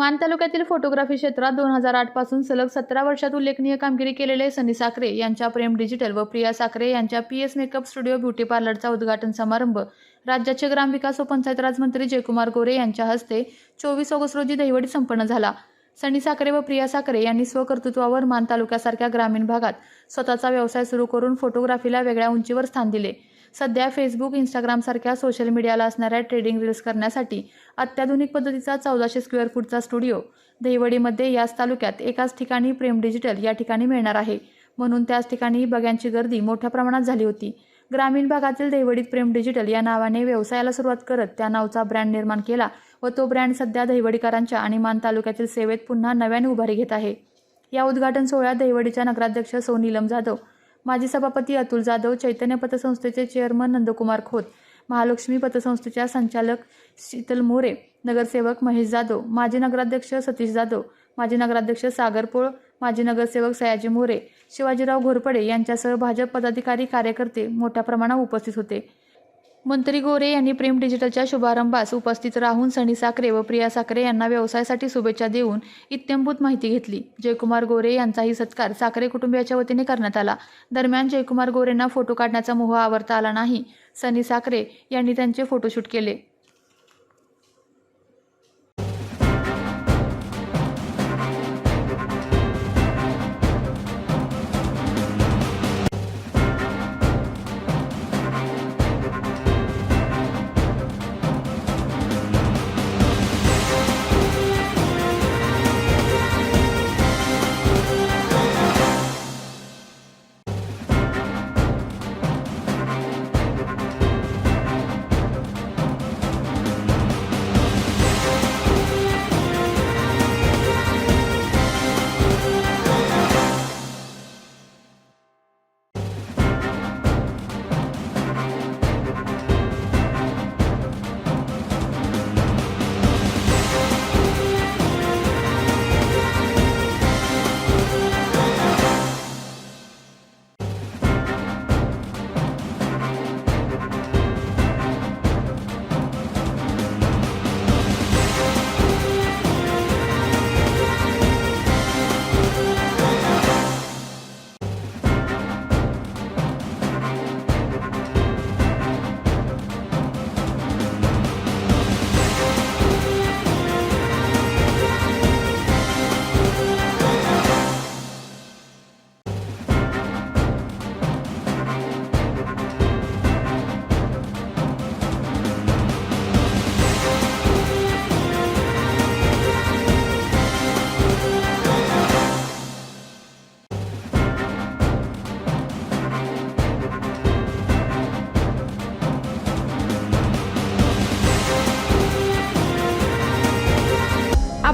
मान तालुक्यातील फोटोग्राफी क्षेत्रात दोन हजार आठपासून सलग सतरा वर्षात उल्लेखनीय कामगिरी केलेले सनी साखरे यांच्या प्रेम डिजिटल व प्रिया साखरे यांच्या P S makeup studio beauty पार्लरचा उद्घाटन समारंभ. राज्याचे ग्रामविकास व पंचायत राज मंत्री जयकुमार गोरे यांच्या हस्ते चोवीस ऑगस्ट रोजी दहिवडी संपन्न झाला. सनी साखरे व प्रिया साखरे यांनी स्वकर्तृत्वावर मान तालुक्यासारख्या ग्रामीण भागात स्वतःचा व्यवसाय सुरू करून फोटोग्राफीला वेगळ्या उंचीवर स्थान दिले. सध्या फेसबुक इंस्टाग्रामसारख्या सोशल मीडियाला असणाऱ्या ट्रेडिंग रील्स करण्यासाठी अत्याधुनिक पद्धतीचा चौदाशे स्क्वेअर फूटचा स्टुडिओ दहिवडीमध्ये याच तालुक्यात एकाच ठिकाणी प्रेम डिजिटल या ठिकाणी मिळणार आहे. म्हणून त्याच ठिकाणी बघ्यांची गर्दी मोठ्या प्रमाणात झाली होती. ग्रामीण भागातील दहिवडीत प्रेम डिजिटल या नावाने व्यवसायाला सुरुवात करत त्या नावचा ब्रँड निर्माण केला व तो ब्रँड सध्या दहिवडीकरांच्या आणि मान तालुक्यातील सेवेत पुन्हा नव्याने उभारी घेत आहे. या उद्घाटन सोहळ्यात दहिवडीच्या नगराध्यक्ष सौ नीलम जाधव माजी सभापती अतुल जाधव चैतन्य पतसंस्थेचे चेअरमन नंदकुमार खोत महालक्ष्मी पतसंस्थेच्या संचालक शीतल मोरे नगरसेवक महेश जाधव माजी नगराध्यक्ष सतीश जाधव माजी नगराध्यक्ष सागर पोळ माजी नगरसेवक सयाजी मोरे शिवाजीराव घोरपडे यांच्यासह भाजप पदाधिकारी कार्यकर्ते मोठ्या प्रमाणात उपस्थित होते. मंत्री गोरे यांनी प्रेम डिजिटलच्या शुभारंभास उपस्थित राहून सनी साखरे व प्रिया साखरे यांना व्यवसायासाठी शुभेच्छा देऊन इत्यंभूत माहिती घेतली. जयकुमार गोरे यांचाही सत्कार साखरे कुटुंबियाच्या वतीने करण्यात आला. दरम्यान जयकुमार गोरेंना फोटो काढण्याचा मोह आवरता आला नाही. सनी साखरे यांनी त्यांचे फोटोशूट केले.